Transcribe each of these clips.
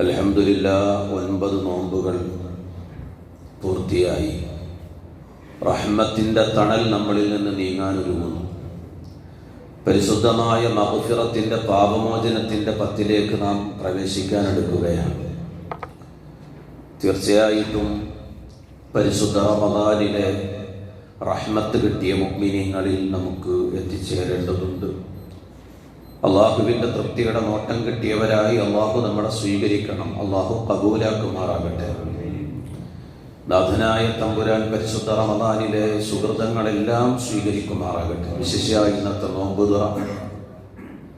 അലഹമില്ല ഒൻപത് നോമ്പുകൾ പൂർത്തിയായി. റഹ്മത്തിന്റെ തണൽ നമ്മളിൽ നിന്ന് നീങ്ങാനൊരുങ്ങുന്നു പരിശുദ്ധമായ മഹുഫിറത്തിന്റെ പാപമോചനത്തിന്റെ പത്തിലേക്ക് നാം പ്രവേശിക്കാനെടുക്കുകയാണ് തീർച്ചയായിട്ടും പരിശുദ്ധ റമദാനിലെ റഹ്മത്ത് കിട്ടിയ മുഗ്മിനിങ്ങളിൽ നമുക്ക് എത്തിച്ചേരേണ്ടതുണ്ട്. അള്ളാഹുവിന്റെ തൃപ്തിയുടെ നോട്ടം കിട്ടിയവരായി അള്ളാഹു നമ്മളെ സ്വീകരിക്കണം. അള്ളാഹു കബൂലാക്കുമാറാകട്ടെ. നാഥനായ തമ്പുരാൻ പരിശുദ്ധ റമദാനിലെ സുഹൃതങ്ങളെല്ലാം സ്വീകരിക്കുമാറാകട്ടെ. വിശേഷമായി ഇന്നത്തെ നോമ്പുതുറ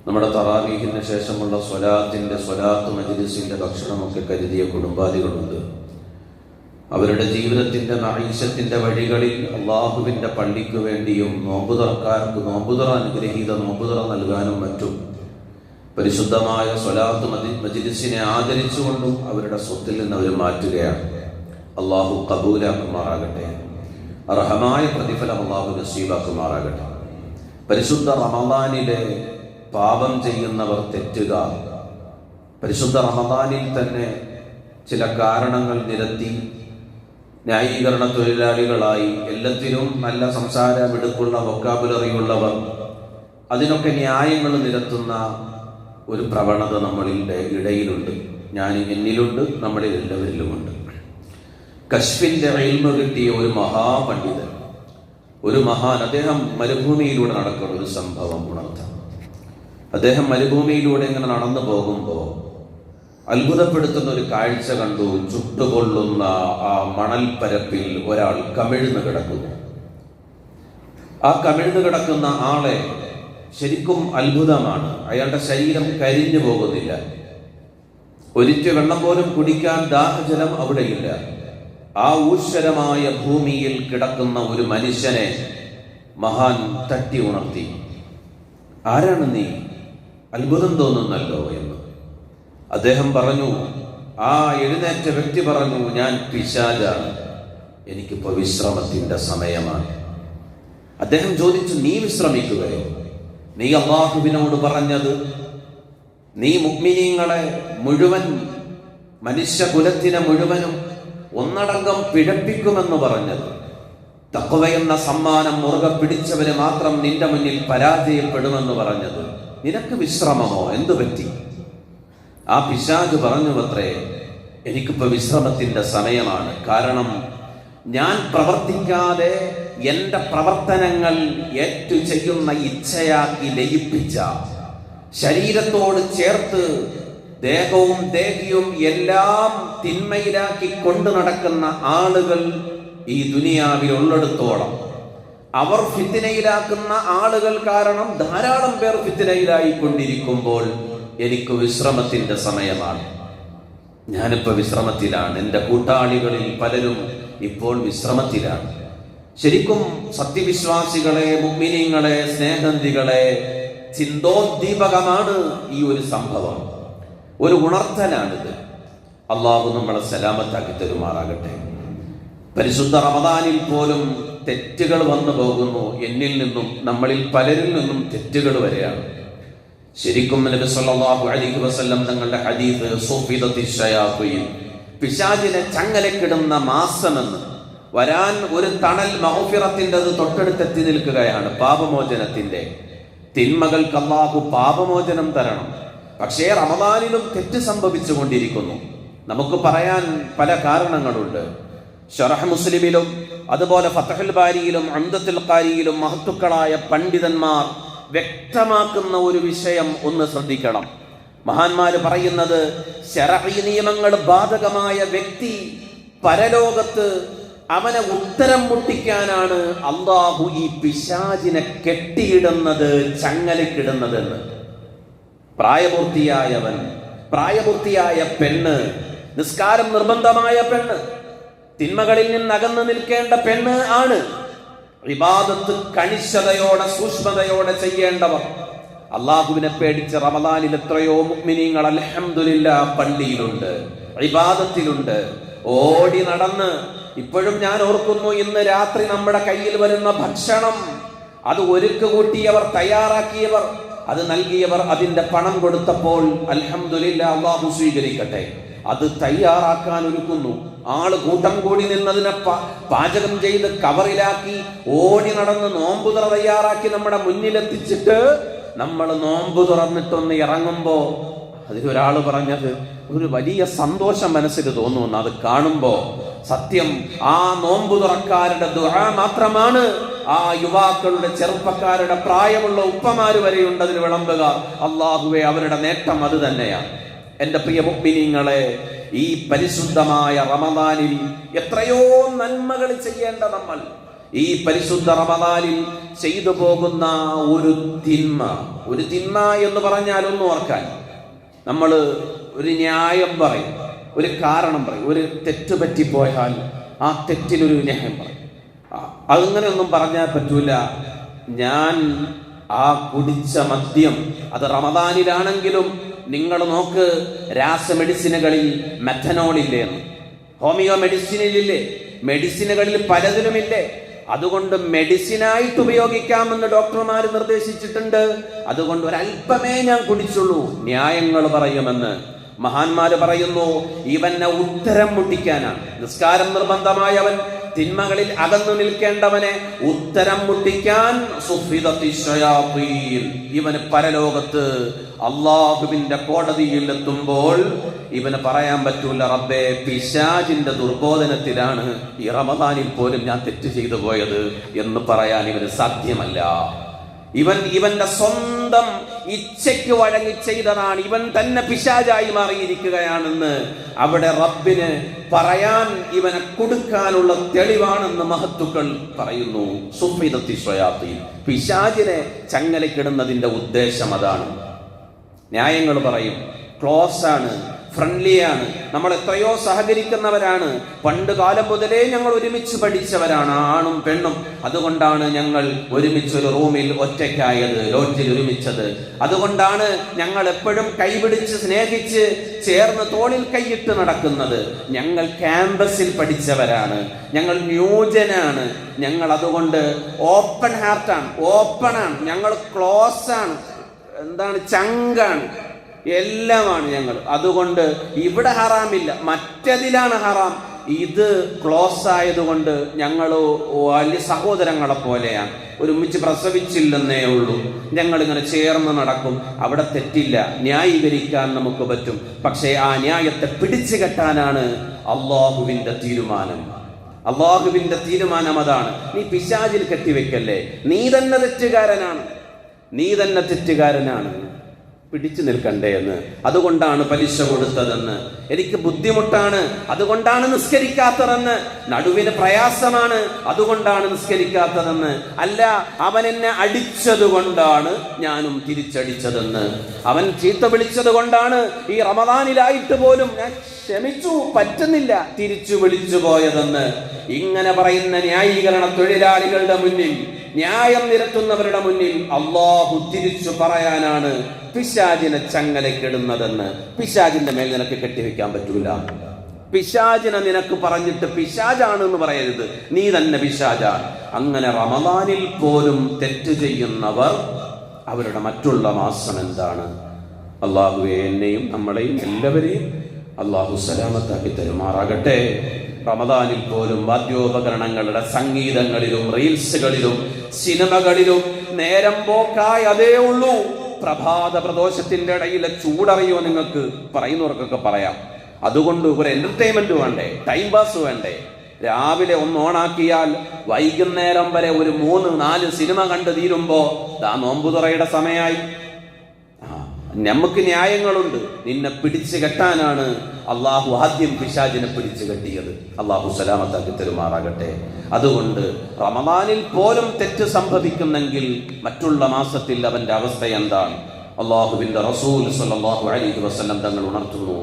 നമ്മുടെ തറാവീഹിന് ശേഷമുള്ള സ്വലാത്തിന്റെ സ്വലാത്ത് മജിലിസിന്റെ ഭക്ഷണമൊക്കെ കരുതിയ കുടുംബാദികളുണ്ട്. അവരുടെ ജീവിതത്തിന്റെ നറീശത്തിന്റെ വഴികളിൽ അള്ളാഹുവിന്റെ പള്ളിക്ക് വേണ്ടിയും നോമ്പുതറക്കാർക്ക് നോമ്പുതറ അനുഗ്രഹീത നോമ്പുതറ നൽകാനും മറ്റും പരിശുദ്ധമായ സ്വലാത്ത് മതി മജിലിസിനെ ആദരിച്ചുകൊണ്ടും അവരുടെ സ്വത്തിൽ നിന്ന് അവർ മാറ്റുകയാണ്. അള്ളാഹു കബൂലാക്കുമാറാകട്ടെ. അർഹമായ പ്രതിഫലം അള്ളാഹു നസീബാക്കുമാറാകട്ടെ. പരിശുദ്ധ റമദാനിലെ പാപം ചെയ്യുന്നവർ തെറ്റുക. പരിശുദ്ധ റമദാനിൽ തന്നെ ചില കാരണങ്ങൾ നിരത്തി ന്യായീകരണ തൊഴിലാളികളായി എല്ലാത്തിനും നല്ല സംസാരമെടുക്കുള്ള വൊക്കാബുലറി ഉള്ളവർ അതിനൊക്കെ ന്യായങ്ങൾ നിരത്തുന്ന ഒരു പ്രവണത നമ്മളിന്റെ ഇടയിലുണ്ട്. ഞാൻ എന്നിലുണ്ട് നമ്മളിൽ എല്ലാവരിലുമുണ്ട്. കശ്മിന്റെ റെയിൽമ കിട്ടിയ ഒരു മഹാപണ്ഡിതൻ ഒരു മഹാൻ അദ്ദേഹം മരുഭൂമിയിലൂടെ നടക്കുന്ന ഒരു സംഭവം ഉണർത്താം. അദ്ദേഹം മരുഭൂമിയിലൂടെ ഇങ്ങനെ നടന്നു പോകുമ്പോൾ അത്ഭുതപ്പെടുത്തുന്ന ഒരു കാഴ്ച കണ്ടു. ചുട്ടുകൊള്ളുന്ന ആ മണൽപ്പരപ്പിൽ ഒരാൾ കമിഴ്ന്നു കിടക്കുന്നു. ആ കമിഴ്ന്നു കിടക്കുന്ന ആളെ ശരിക്കും അത്ഭുതമാണ്. അയാളുടെ ശരീരം കരിഞ്ഞു പോകുന്നില്ല. ഒരിറ്റ വെള്ളം പോലും കുടിക്കാൻ ദാഹജലം അവിടെയില്ല. ആ ഊശ്വരമായ ഭൂമിയിൽ കിടക്കുന്ന ഒരു മനുഷ്യനെ മഹാൻ തട്ടി ഉണർത്തി. ആരാണ് നീ? അത്ഭുതം തോന്നുന്നല്ലോ എന്ന്. അദ്ദേഹം പറഞ്ഞു ആ എഴുന്നേറ്റ വ്യക്തി പറഞ്ഞു ഞാൻ പിശാജാണ് എനിക്കിപ്പോ വിശ്രമത്തിന്റെ സമയമാണ്. അദ്ദേഹം ചോദിച്ചു നീ വിശ്രമിക്കുകയോ നീ അള്ളാഹുവിനോട് പറഞ്ഞത് നീ മുഗ്മിനീങ്ങളെ മുഴുവൻ മനുഷ്യകുലത്തിനെ മുഴുവനും ഒന്നടങ്കം പിഴപ്പിക്കുമെന്ന് പറഞ്ഞത്. തക്കവ സമ്മാനം മുറുകെ പിടിച്ചവന് മാത്രം നിന്റെ മുന്നിൽ പരാജയപ്പെടുമെന്ന് പറഞ്ഞത്. നിനക്ക് വിശ്രമമോ? എന്തു പറ്റി ആ പിശാജ് പറഞ്ഞു അത്രേ എനിക്കിപ്പോ വിശ്രമത്തിന്റെ സമയമാണ്. കാരണം ഞാൻ പ്രവർത്തിക്കാതെ എന്റെ പ്രവർത്തനങ്ങൾ ഏറ്റു ചെയ്യുന്ന ഇച്ഛയാക്കി ലയിപ്പിച്ച ശരീരത്തോട് ചേർത്ത് ദേഹവും ദേഹിയും എല്ലാം തിന്മയിലാക്കി കൊണ്ടു നടക്കുന്ന ആളുകൾ ഈ ദുനിയാവിൽ ഉള്ളിടത്തോളം. അവർ ഫിത്തിനയിലാക്കുന്ന ആളുകൾ കാരണം ധാരാളം പേർ ഫിത്തിനയിലായി കൊണ്ടിരിക്കുമ്പോൾ എനിക്ക് വിശ്രമത്തിന്റെ സമയമാണ്. ഞാനിപ്പോ വിശ്രമത്തിലാണ്. എന്റെ കൂട്ടാളികളിൽ പലരും ഇപ്പോൾ വിശ്രമത്തിലാണ്. ശരിക്കും സത്യവിശ്വാസികളെ മുമ്മിനിങ്ങളെ സ്നേഹന്തികളെ ചിന്തോദ്ദീപകമാണ് ഈ ഒരു സംഭവം. ഒരു ഉണർത്തലാണിത്. അള്ളാഹു നമ്മളെ സലാമത്താക്കി തരുമാറാകട്ടെ. പരിശുദ്ധ റമദാനിൽ പോലും തെറ്റുകൾ വന്നു പോകുന്നു. എന്നിൽ നിന്നും നമ്മളിൽ പലരിൽ നിന്നും തെറ്റുകൾ വരെയാണ്. ശരിക്കും നബി സല്ലല്ലാഹു അലൈഹി വസല്ലം തങ്ങളുടെ ഹദീസ് സുഫിദത്തി ശയാഖീൻ പിശാചിനെ ചങ്ങലക്കിടുന്ന മാസമെന്ന് വരാൻ ഒരു തണൽ മഹഫിറത്തിന്റെത് തൊട്ടടുത്തെത്തി നിൽക്കുകയാണ് പാപമോചനത്തിന്റെ തിന്മകൾക്ക് അള്ളാഹു പാപമോചനം തരണം. പക്ഷേ റമദാനിലും തെറ്റ് സംഭവിച്ചു കൊണ്ടിരിക്കുന്നു നമുക്ക് പറയാൻ പല കാരണങ്ങളുണ്ട്. ഷറഹ് മുസ്ലിമിലും അതുപോലെ ഫത്തഹുൽ ബാരിയിലും അന്തത്തുൽ ഖാരിയിലും മഹത്തുക്കളായ പണ്ഡിതന്മാർ വ്യക്തമാക്കുന്ന ഒരു വിഷയം ഒന്ന് ശ്രദ്ധിക്കണം. മഹാന്മാര് പറയുന്നത് ശരഹി നിയമങ്ങൾ ബാധകമായ വ്യക്തി പരലോകത്ത് അവനെ ഉത്തരം മുട്ടിക്കാനാണ് അള്ളാഹു ഈ പിശാചിനെ കെട്ടിയിടുന്നത് ചങ്ങലക്കിടുന്നതെന്ന്. പ്രായപൂർത്തിയായവൻ പ്രായപൂർത്തിയായ പെണ്ണ് നിസ്കാരം നിർബന്ധമായ പെണ്ണ് തിന്മകളിൽ നിന്ന് അകന്നു നിൽക്കേണ്ട പെണ്ണ് ആണ്. വിവാദത്ത് കണിശതയോടെ സൂക്ഷ്മതയോടെ ചെയ്യേണ്ടവർ. അള്ളാഹുവിനെ പേടിച്ച് റമദാനിൽ എത്രയോ മുഗ്മിനീങ്ങൾ അലഹമില്ല പള്ളിയിലുണ്ട് ഇബാദത്തിലുണ്ട്. ഓടി നടന്ന് ഇപ്പോഴും ഞാൻ ഓർക്കുന്നു ഇന്ന് രാത്രി നമ്മുടെ കയ്യിൽ വരുന്ന ഭക്ഷണം. അത് ഒരുക്ക് കൂട്ടിയവർ തയ്യാറാക്കിയവർ. അത് നൽകിയവർ അതിന്റെ പണം കൊടുത്തപ്പോൾ അലഹമില്ല അള്ളാഹു സ്വീകരിക്കട്ടെ. അത് തയ്യാറാക്കാൻ ഒരുക്കുന്നു ആൾ കൂട്ടം കൂടി നിന്നതിനെ പാചകം ചെയ്ത് കവറിലാക്കി ഓടി നടന്ന് നോമ്പുതുറ തയ്യാറാക്കി നമ്മുടെ മുന്നിലെത്തിച്ചിട്ട് നമ്മൾ നോമ്പ് തുറന്നിട്ടൊന്ന് ഇറങ്ങുമ്പോ ഒരാൾ പറഞ്ഞത് ഒരു വലിയ സന്തോഷം മനസ്സിൽ തോന്നുന്നു. അത് കാണുമ്പോ സത്യം ആ നോമ്പു തുറക്കാരുടെ ദുആ മാത്രമാണ് ആ യുവാക്കളുടെ ചെറുപ്പക്കാരുടെ പ്രായമുള്ള ഉപ്പമാര് വരെയുണ്ട് അതിൽ വിളമ്പുക. അള്ളാഹുവെ അവരുടെ നേട്ടം അത് തന്നെയാണ്. എന്റെ പ്രിയ മുഗ്മിനീങ്ങളെ ഈ പരിശുദ്ധമായ റമദാനിൽ എത്രയോ നന്മകൾ ചെയ്യേണ്ട നമ്മൾ. ഈ പരിശുദ്ധ റമദാനിൽ ചെയ്തു പോകുന്ന ഒരു തിന്മ ഒരു തിന്മ എന്ന് പറഞ്ഞാൽ ഒന്ന് ഓർക്കാൻ. നമ്മൾ ഒരു ന്യായം പറയും ഒരു കാരണം പറയും ഒരു തെറ്റ് പറ്റിപ്പോയാൽ ആ തെറ്റിനൊരു ന്യായം പറയും. അതങ്ങനെയൊന്നും പറഞ്ഞാൽ പറ്റൂല. ഞാൻ ആ കുടിച്ച മദ്യം അത് റമദാനിലാണെങ്കിലും നിങ്ങൾ നോക്ക് രാസ മെഡിസിനുകളിൽ മെഥനോൾ ഇല്ലേ എന്ന്. ഹോമിയോ മെഡിസിനിലില്ലേ മെഡിസിനുകളിൽ പലതിലുമില്ലേ? അതുകൊണ്ട് മെഡിസിനായിട്ട് ഉപയോഗിക്കാമെന്ന് ഡോക്ടർമാർ നിർദ്ദേശിച്ചിട്ടുണ്ട്. അതുകൊണ്ട് ഒരല്പമേ ഞാൻ കുടിച്ചുള്ളൂ. ന്യായങ്ങൾ പറയുമെന്ന്. മഹാന്മാര് പറയുന്നു ഇവനെ ഉത്തരം മുട്ടിക്കാനാണ്. നിസ്കാരം നിർബന്ധമായവൻ തിന്മകളിൽ അകന്നു നിൽക്കേണ്ടവനെ ഉത്തരം മുട്ടിക്കാൻ. ഇവന് പരലോകത്ത് അള്ളാഹുവിന്റെ കോടതിയിൽ എത്തുമ്പോൾ ഇവന് പറയാൻ പറ്റൂല റബ്ബേ പിശാജിന്റെ ദുർബോധനത്തിലാണ് ഈ റമദാനിൽ പോലും ഞാൻ തെറ്റ് ചെയ്തു പോയത് എന്ന് പറയാൻ ഇവന് സാധ്യമല്ല ഇവൻ ഇവന്റെ സ്വന്തം ഇച്ഛയ്ക്ക് വഴങ്ങി ചെയ്തതാണ്. ഇവൻ തന്നെ പിശാചായി മാറിയിരിക്കുകയാണെന്ന് അവിടെ റബ്ബിന് പറയാൻ ഇവനെ കൊടുക്കാനുള്ള തെളിവാണെന്ന് മഹത്തുക്കൾ പറയുന്നു. സുഫിദത്തി സ്വയാത്തി. പിശാചിനെ ചങ്ങലക്കിടുന്നതിന്റെ ഉദ്ദേശം അതാണ്. ന്യായങ്ങൾ പറയും. ക്ലോസ് ആണ് ഫ്രണ്ട്ലി ആണ്. നമ്മൾ എത്രയോ സഹകരിക്കുന്നവരാണ്. പണ്ട് കാലം മുതലേ ഞങ്ങൾ ഒരുമിച്ച് പഠിച്ചവരാണ് ആണും പെണ്ണും. അതുകൊണ്ടാണ് ഞങ്ങൾ ഒരുമിച്ച് ഒരു റൂമിൽ ഒറ്റയ്ക്കായത് ലോഡ്ജിൽ ഒരുമിച്ചത്. അതുകൊണ്ടാണ് ഞങ്ങൾ എപ്പോഴും കൈപിടിച്ച് സ്നേഹിച്ച് ചേർന്ന് തോളിൽ കൈയിട്ട് നടക്കുന്നത്. ഞങ്ങൾ ക്യാമ്പസിൽ പഠിച്ചവരാണ്. ഞങ്ങൾ ന്യൂജനാണ് ഞങ്ങൾ അതുകൊണ്ട് ഓപ്പൺ ഹാർട്ടാണ് ഓപ്പണാണ് ഞങ്ങൾ ക്ലോസ് ആണ്. എന്താണ്? ചങ്കാണ്. എല്ലാമാണ് ഞങ്ങൾ. അതുകൊണ്ട് ഇവിടെ ഹറാമില്ല. മറ്റതിലാണ് ഹറാം. ഇത് ക്ലോസ് ആയതുകൊണ്ട് ഞങ്ങൾ വലിയ സഹോദരങ്ങളെ പോലെയാണ്. ഒരുമിച്ച് പ്രസവിച്ചില്ലെന്നേ ഉള്ളൂ. ഞങ്ങൾ ഇങ്ങനെ ചേർന്ന് നടക്കും. അവിടെ തെറ്റില്ല. ന്യായീകരിക്കാൻ നമുക്ക് പറ്റും. പക്ഷേ ആ ന്യായത്തെ പിടിച്ചു കെട്ടാനാണ് അള്ളാഹുവിന്റെ തീരുമാനം. അള്ളാഹുവിന്റെ തീരുമാനം അതാണ്. നീ പിശാചിൽ കെട്ടിവെക്കല്ലേ? നീ തന്നെ തെറ്റുകാരനാണ്. നീ തന്നെ തെറ്റുകാരനാണ്. പിടിച്ചു നിൽക്കണ്ടേ എന്ന്. അതുകൊണ്ടാണ് പലിശ കൊടുത്തതെന്ന്. എനിക്ക് ബുദ്ധിമുട്ടാണ്. അതുകൊണ്ടാണ് നിസ്കരിക്കാത്തതെന്ന്. നടുവിന് പ്രയാസമാണ്. അതുകൊണ്ടാണ് നിസ്കരിക്കാത്തതെന്ന്. അല്ല അവൻ എന്നെ അടിച്ചതുകൊണ്ടാണ് ഞാനും തിരിച്ചടിച്ചതെന്ന്. അവൻ ചീത്ത വിളിച്ചത് കൊണ്ടാണ് ഈ റമദാനിലായിട്ട് പോലും ഞാൻ ക്ഷമിച്ചു പറ്റുന്നില്ല തിരിച്ചു വിളിച്ചു പോയതെന്ന്. ഇങ്ങനെ പറയുന്ന ന്യായീകരണ തൊഴിലാളികളുടെ മുന്നിൽ ന്യായം നിരത്തുന്നവരുടെ മുന്നിൽ അള്ളാഹു തിരിച്ചു പറയാനാണ് പിശാചിനെ ചങ്ങലക്കിടുന്നതെന്ന് പിശാചിന്റെ മേൽ നിനക്ക് കെട്ടിവെക്കാൻ പറ്റൂല. പിശാചിനെ നിനക്ക് പറഞ്ഞിട്ട് പിശാചാണ് എന്ന് പറയരുത്. നീ തന്നെ പിശാചാണ്. അങ്ങനെ റമദാനിൽ പോലും തെറ്റ് ചെയ്യുന്നവർ അവരുടെ മറ്റുള്ള മാസം എന്താണ്? അള്ളാഹുവെ എന്നെയും നമ്മളെയും എല്ലാവരെയും അള്ളാഹു സലാമത്താക്കി തരുമാറാകട്ടെ. റമദാനിൽ പോലും വാദ്യോപകരണങ്ങളുടെ സംഗീതങ്ങളിലും റീൽസുകളിലും സിനിമകളിലും നേരം പോക്കായി അതേ ഉള്ളൂ. പ്രഭാത പ്രദോഷത്തിന്റെ ഇടയിലെ ചൂടറിയോ നിങ്ങൾക്ക്? പറയുന്നവർക്കൊക്കെ പറയാം. അതുകൊണ്ട് ഒരു എന്റർടൈൻമെന്റ് വേണ്ടേ? ടൈം പാസ് വേണ്ടേ? രാവിലെ ഒന്ന് ഓണാക്കിയാൽ വൈകുന്നേരം വരെ ഒരു മൂന്ന് നാല് സിനിമ കണ്ടു തീരുമ്പോ ദാ നോമ്പുതുറയുടെ സമയമായി നമുക്ക് ന്യായങ്ങളുണ്ട്. നിന്നെ പിടിച്ചു കെട്ടാനാണ് അള്ളാഹു ആദ്യം പിശാചിനെ പിടിച്ചു കെട്ടിയത്. അള്ളാഹു സലാമത്താക്കി തെരുമാറാകട്ടെ. അതുകൊണ്ട് റമദാനിൽ പോലും തെറ്റ് സംഭവിക്കുന്നെങ്കിൽ മറ്റുള്ള മാസത്തിൽ അവന്റെ അവസ്ഥ എന്താണ്? അള്ളാഹുവിന്റെ റസൂൽ സല്ലല്ലാഹു അലൈഹി വസല്ലം തങ്ങൾ ഉണർത്തുന്നു.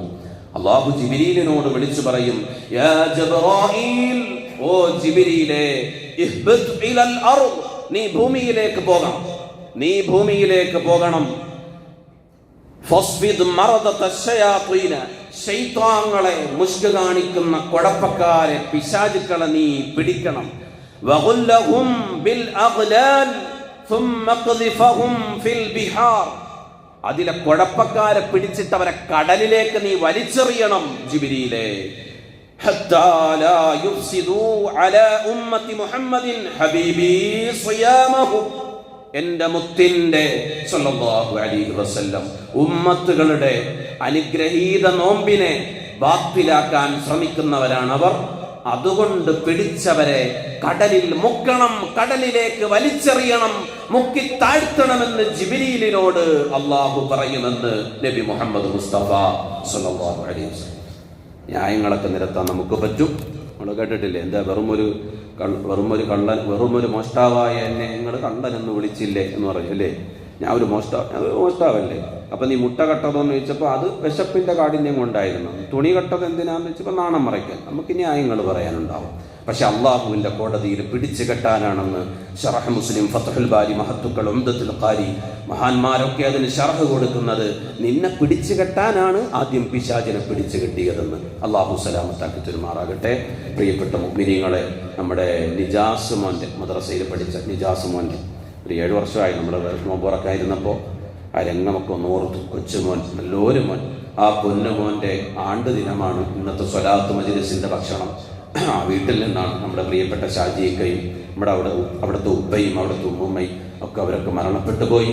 അള്ളാഹു ജിബിരീലിനോട് വിളിച്ചു പറയും ഓ നീ ഭൂമിയിലേക്ക് പോകണം. നീ ഭൂമിയിലേക്ക് പോകണം. ശൈത്വാങ്ങളെ മുഷ്ക കാണിക്കുന്ന കുഴപ്പക്കാരെ പിശാചുക്കളെ നീ പിടിക്കണം. അതിലെ കുഴപ്പക്കാരെ പിടിച്ചിട്ട് അവരെ കടലിലേക്ക് നീ വലിച്ചെറിയണം ജിബിരിയിലെ എന്റെ മുത്തിന്റെ ഉമ്മത്തുകളുടെ അനുഗ്രഹീത നോമ്പിനെ ബാത്തിലാക്കാൻ ശ്രമിക്കുന്നവരാണ് അവർ അതുകൊണ്ട് പിടിച്ചവരെ കടലിൽ മുക്കണം കടലിലേക്ക് വലിച്ചെറിയണം മുക്കി താഴ്ത്തണമെന്ന് ജിബിലീലിനോട് അള്ളാഹു പറയുമെന്ന് നബി മുഹമ്മദ് മുസ്തഫ സല്ലല്ലാഹു അലൈഹി വസല്ലം. ന്യായങ്ങളൊക്കെ നിരത്താൻ നമുക്ക് പറ്റും. നമ്മൾ കേട്ടിട്ടില്ലേ? എന്താ വെറുമൊരു ഒരു കള്ള- വെറും ഒരു കള്ളൻ വെറും ഒരു മോഷ്ടാവായ എന്നെ നിങ്ങൾ എന്ന് വിളിച്ചില്ലേ എന്ന് പറഞ്ഞു അല്ലേ? ഞാൻ ഒരു മോഷ്ടാവ് ഞാൻ മോഷ്ടാവല്ലേ? അപ്പം നീ മുട്ട കട്ടതെന്ന് ചോദിച്ചപ്പോൾ അത് വിശപ്പിന്റെ കാഠിന്യം കൊണ്ടായിരുന്നു. തുണി കട്ടത് എന്തിനാന്ന് വെച്ചപ്പോൾ നാണം മറയ്ക്കാൻ നമുക്ക് ന്യായങ്ങൾ പറയാനുണ്ടാവും. പക്ഷെ അള്ളാഹുവിന്റെ കോടതിയിൽ പിടിച്ചു കെട്ടാനാണെന്ന് ഷറഹ് മുസ്ലിം ഫത്തുൽ ബാരി മഹത്തുക്കൾ ഉംദത്തുൽ ഖാരി മഹാന്മാരൊക്കെ അതിന് ഷറഹ് കൊടുക്കുന്നത് നിന്നെ പിടിച്ചു കെട്ടാനാണ് ആദ്യം പിശാചിനെ പിടിച്ചു കെട്ടിയതെന്ന്. അള്ളാഹു സലാമത്താക്കി തിരുമാറാകട്ടെ. പ്രിയപ്പെട്ട മുഗ്നിങ്ങളെ നമ്മുടെ നിജാസ് മോന്റെ മദ്രസയിൽ പഠിച്ച നിജാസ് മോന്റെ ഒരു ഏഴ് വർഷമായി നമ്മുടെ നോമ്പുറക്കായിരുന്നപ്പോൾ ആ രംഗമൊക്കെ ഒന്ന് ഓർത്തു. കൊച്ചുമോൻ നല്ലൊരു മോൻ. ആ പൊന്നുമോന്റെ ആണ്ട് ദിനമാണ് ഇന്നത്തെ സ്വലാത്ത് മജിലിസിന്റെ ഭക്ഷണം. ആ വീട്ടിൽ നിന്നാണ് നമ്മുടെ പ്രിയപ്പെട്ട ഷാജിയക്കയും നമ്മുടെ അവിടെ അവിടുത്തെ ഉപ്പയും അവിടുത്തെ ഉമ്മുമ്മയും ഒക്കെ അവരൊക്കെ മരണപ്പെട്ടു പോയി.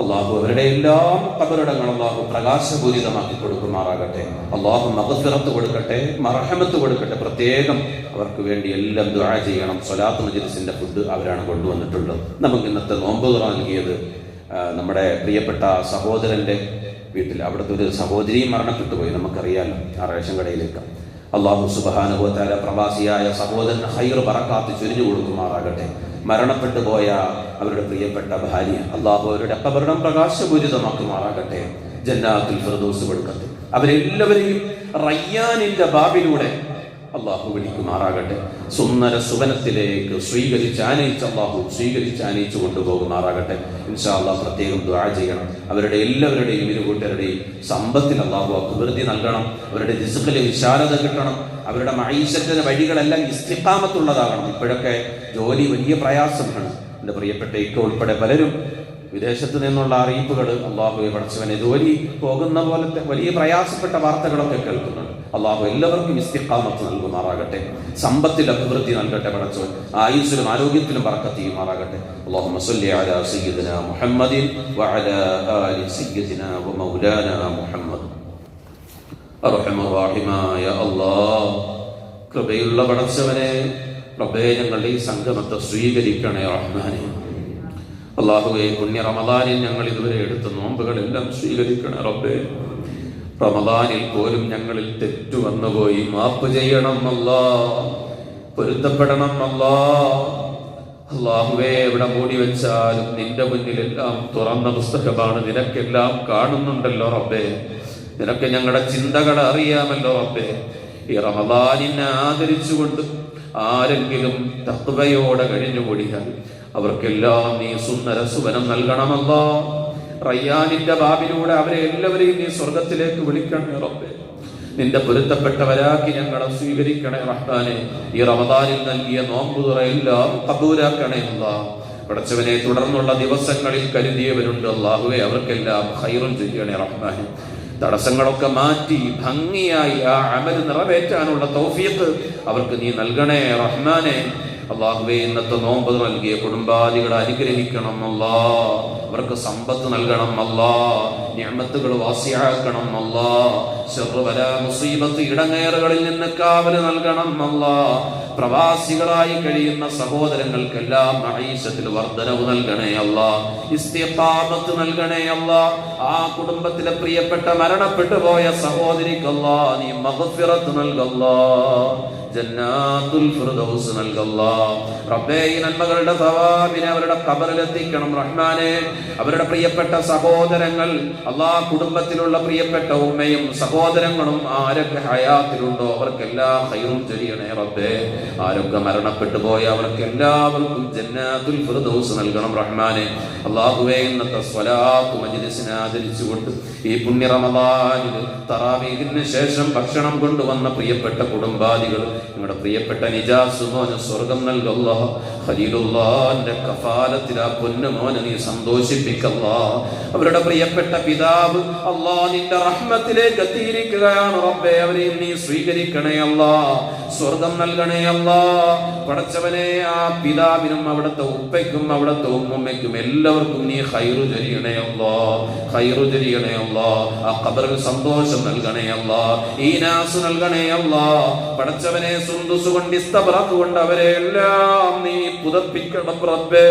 അള്ളാഹു അവരുടെ എല്ലാം കബറിടങ്ങളും അള്ളാഹു പ്രകാശപൂരിതമാക്കി കൊടുക്കുമാറാകട്ടെ. അള്ളാഹു മകഫിറത്ത് കൊടുക്കട്ടെ മർഹമത്ത് കൊടുക്കട്ടെ. പ്രത്യേകം അവർക്ക് വേണ്ടി എല്ലാം ദുആ ചെയ്യണം. സ്വലാത്ത് മജിലിസിന്റെ ഫുഡ് അവരാണ് കൊണ്ടുവന്നിട്ടുള്ളത്. നമുക്ക് ഇന്നത്തെ നോമ്പ് നൽകിയത് നമ്മുടെ പ്രിയപ്പെട്ട സഹോദരന്റെ വീട്ടിൽ. അവിടുത്തെ ഒരു സഹോദരിയും മരണപ്പെട്ടു പോയി നമുക്കറിയാലോ ആ റേഷൻ കടയിലേക്ക്. അള്ളാഹു സുബാനുഭവത്താല പ്രവാസിയായ സഹോദരൻ ഹൈർ പറക്കാത്ത് ചൊരിഞ്ഞു കൊടുക്കുമാറാകട്ടെ. മരണപ്പെട്ടു പോയ അവരുടെ പ്രിയപ്പെട്ട ഭാര്യ അള്ളാഹു അവരുടെ കബറിടം പ്രകാശപൂരിതമാക്കുമാറാകട്ടെ. ജന്നാത്തിൽ ഫിർദൗസ് കൊടുക്കട്ടെ. അവരെല്ലാവരെയും റയ്യാനിന്റെ ബാബിലൂടെ അള്ളാഹു വിളിക്കുമാറാകട്ടെ. സുന്ദര സുവനത്തിലേക്ക് സ്വീകരിച്ച് ആനയിച്ച് അള്ളാഹു സ്വീകരിച്ച് ആനയിച്ചു കൊണ്ടുപോകുമാറാകട്ടെ. ഇൻഷാ അള്ളാഹ് പ്രത്യേകം ദ്വാ ചെയ്യണം. അവരുടെ എല്ലാവരുടെയും ഇരുകൂട്ടരുടെയും സമ്പത്തിൽ അള്ളാഹു അഭിവൃദ്ധി നൽകണം. അവരുടെ ജിസുക്കിലെ വിശാലത കിട്ടണം. അവരുടെ മൈശത്തിന്റെ വഴികളെല്ലാം ഇസ്തിക്കാമത്തുള്ളതാകണം ഇപ്പോഴൊക്കെ ജോലി വലിയ പ്രയാസമാണ്. എന്റെ പ്രിയപ്പെട്ട ഇക്ക ഉൾപ്പെടെ പലരും വിദേശത്ത് നിന്നുള്ള അറിയിപ്പുകൾ അള്ളാഹുവെ പഠിച്ചവനെ ജോലി പോകുന്ന പോലത്തെ വലിയ പ്രയാസപ്പെട്ട വാർത്തകളൊക്കെ കേൾക്കുന്നുണ്ട്. അള്ളാഹു എല്ലാവർക്കും ഇസ്തിഖാമത്ത് നൽകുമാറാകട്ടെ. സമ്പത്തിൽ അഭിവൃദ്ധി നൽകട്ടെ പടച്ചവൻ. ആയുസ്സിലും ആരോഗ്യത്തിലും പറക്കത്തിയുമാറാകട്ടെ മുഹമ്മദിൻ ആലി മുഹമ്മദ്. കൃപയുള്ള പടച്ചവനെ റബ്ബേ ഞങ്ങളുടെ ഈ സംഗമത്തെ സ്വീകരിക്കണേ റഹ്മാനെ. അള്ളാഹുവെ പുണ്യ റമദാനിൽ ഞങ്ങൾ ഇതുവരെ എടുത്ത നോമ്പുകളെല്ലാം സ്വീകരിക്കണം റബ്ബേ. റമദാനിൽ പോലും ഞങ്ങളിൽ തെറ്റു വന്നുപോയി മാപ്പ് ചെയ്യണം അല്ലാ. പൊരുത്തപ്പെടണം അല്ലാ. അള്ളാഹുവേ എവിടെ മൂടി വെച്ചാലും നിന്റെ മുന്നിൽ എല്ലാം തുറന്ന പുസ്തകമാണ് നിനക്കെല്ലാം കാണുന്നുണ്ടല്ലോ റബ്ബേ. നിനക്ക് ഞങ്ങളുടെ ചിന്തകൾ അറിയാമല്ലോ റബ്ബേ. ഈ റമദാനിനെ ആദരിച്ചുകൊണ്ട് ആരെങ്കിലും തത്വയോടെ കഴിഞ്ഞുകൂടിയാൽ അവർക്കെല്ലാം നീ സുന്ദര സുവനം നൽകണമല്ലോ. റയ്യാനിന്റെ ബാബിലൂടെ അവരെ എല്ലാവരെയും നീ സ്വർഗത്തിലേക്ക് വിളിക്കണേ റബ്ബേ. നിന്റെ പൊരുത്തപ്പെട്ടവരാക്കി ഞങ്ങളെ സ്വീകരിക്കണേ റഹ്മാനെ. ഈ റമദാനിൽ നൽകിയ നോമ്പുതുറ എല്ലാം കബൂലാക്കണേ അല്ലാ. പടച്ചവനെ തുടർന്നുള്ള ദിവസങ്ങളിൽ കരുതിയവരുണ്ട് അള്ളാഹുവെ അവർക്കെല്ലാം ഹൈറും ചെയ്യണേ റഹ്മാനെ. തടസ്സങ്ങളൊക്കെ മാറ്റി ഭംഗിയായി ആ അമൽ നിറവേറ്റാനുള്ള തൗഫീഖ് അവർക്ക് നീ നൽകണേ റഹ്മാനെ. അള്ളാഹുവെ ഇന്നത്തെ നോമ്പ് നൽകിയ കുടുംബാദികളെ അനുഗ്രഹിക്കണം അല്ലാ. അവർക്ക് സമ്പത്ത് നൽകണം അല്ലാ. ഞാമത്തുകൾ വാസിയാക്കണം അല്ലാ. ചെറുവല മുസീബത്ത് ഇടങ്ങേറുകളിൽ നിന്ന് കാവൽ നൽകണം അല്ലാ. പ്രവാസികളായി കഴിയുന്ന സഹോദരങ്ങൾക്കെല്ലാം മഹീഷത്തിൽ വർധനവ് നൽകണേ അല്ല. ഇസ്തിഫാമത്ത് നൽകണേ അല്ല. ആ കുടുംബത്തിലെ പ്രിയപ്പെട്ട മരണപ്പെട്ടു പോയ സഹോദരിക്കല്ല നീ മഹഫിറത്ത് നൽകല്ലാ ജന്നാത്തുൽ ഫിർദൗസ് നൽകല്ലാ. റബ്ബേ ഈ നന്മകളുടെ സവാബിനെ അവരുടെ ഖബറിലെത്തിക്കണം. റഹ്മാനെ അവരുടെ പ്രിയപ്പെട്ട സഹോദരങ്ങൾ അള്ളാ കുടുംബത്തിലുള്ള പ്രിയപ്പെട്ട ഉമ്മയും സഹോദരങ്ങളും ആരൊക്കെ ഹയാത്തിലുണ്ടോ അവർക്കെല്ലാം ഹൈറും ചൊരിയണേ റബ്ബേ. ആരൊക്കെ മരണപ്പെട്ടു പോയ അവർക്ക് എല്ലാവർക്കും ജന്നാത്തുൽ ഫിർദൗസ് നൽകണം റഹ്മാനെ. അള്ളാഹുവേ ഇന്നത്തെ സ്വലാത്ത് മജ്ലിസിനെ ഈ പുണ്യ റമദാനിൽ തറാവീഹിന് ശേഷം ഭക്ഷണം കൊണ്ടുവന്ന പ്രിയപ്പെട്ട കുടുംബാദികൾ നിങ്ങളുടെ പ്രിയപ്പെട്ട നിജാസ് മോന് സ്വർഗം നൽകല്ലോ ഖലീലുള്ളാന്റെ കഫാലത്തിൽ ആ പൊന്നു മോനെ നീ സന്തോഷിപ്പിക്കല്ല. അവരുടെ പ്രിയപ്പെട്ട പിതാവ് അള്ളാഹ് നിന്റെ റഹ്മത്തിലേക്ക് എത്തിയിരിക്കുകയാണ് റബ്ബേ. അവരെയും നീ സ്വീകരിക്കണേ അല്ലാ. സ്വർഗം നൽകണേ അല്ല. പടച്ചവനെ ആ പിതാവിനും അവിടുത്തെ ഉപ്പയ്ക്കും അവിടുത്തെ ഉമ്മയ്ക്കും എല്ലാവർക്കും നീ ഹൈറു ചൊരിയണേ ഹൈറു ചൊരിയണേ ആ ഖബറിൽ സന്തോഷം നൽകണേ ഈ നാസു നൽകണേ പടച്ചവനെ സുന്ദുസ് കൊണ്ട് ഇസ്തബറക്ക് കൊണ്ട് അവരെ എല്ലാം നീ പുതപ്പിക്കണം റബ്ബേ.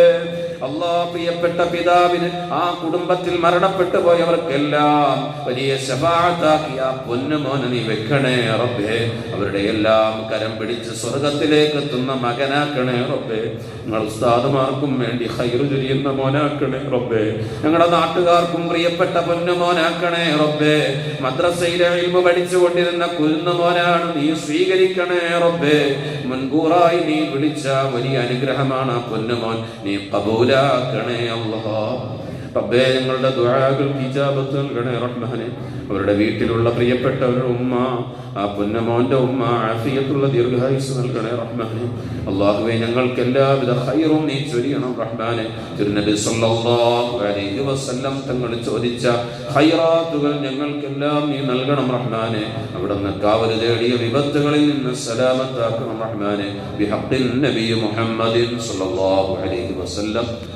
അല്ലാ പ്രിയപ്പെട്ട പിതാവിന് ആ കുടുംബത്തിൽ മരണപ്പെട്ടു പോയവർക്കെല്ലാം വലിയ ശബാത്താക്കി ആ പൊന്നുമോനെ നീ വെക്കണേ റബ്ബേ. അവരുടെ എല്ലാം കരം പിടിച്ച് സ്വർഗത്തിലേക്ക് എത്തുന്ന മകനാക്കണേ റബ്ബേ. നിങ്ങൾ ഉസ്താദുമാർക്കും വേണ്ടി ഹൈറു ചൊരിയുന്ന മോനാക്കണേ റബ്ബേ. ഞങ്ങളുടെ നാട്ടുകാർക്കും പ്രിയപ്പെട്ട പൊന്നു മോനാക്കണേ റബ്ബേ. മദ്രസയിലെ ഇൽമ പഠിച്ചുകൊണ്ടിരുന്ന കുരുന്ന മോനാണ് നീ സ്വീകരിക്കണേ റബ്ബേ. മുൻകൂറായി നീ വിളിച്ച വലിയ അനുഗ്രഹമാണ് ആ പൊന്നുമോൻ നീ കബൂലാക്കണേ അല്ലാ റബ്ബേ ഞങ്ങളുടെ ദുരാകൾക്ക് ഇജാബത്ത് നൽകണേ റഹ്മാനെ. അവരുടെ വീട്ടിലുള്ള പ്രിയപ്പെട്ടവരുടെ ഉമ്മ ആ പൊന്നമോന്റെ ഉമ്മ ആഫിയത്തുള്ള ദീർഘായുസ് നൽകണേ റഹ്മാനെ. അള്ളാഹുവെ ഞങ്ങൾക്ക് എല്ലാവിധ ഹൈറും നീ ചൊരിയണം റഹ്മാനെ. തിരുനബി സല്ലല്ലാഹു അലൈഹി വസല്ലം തങ്ങൾ ചോദിച്ച ഹൈറാത്തുകൾ ഞങ്ങൾക്കെല്ലാം നീ നൽകണം റഹ്മാനെ. അവിടുന്ന് കാവൽ തേടിയ വിപത്തുകളിൽ നിന്ന് സലാമത്താക്കണം റഹ്മാനെ. ബിഹഖിൻ നബി മുഹമ്മദിൻ സല്ലല്ലാഹു അലൈഹി വസല്ലം.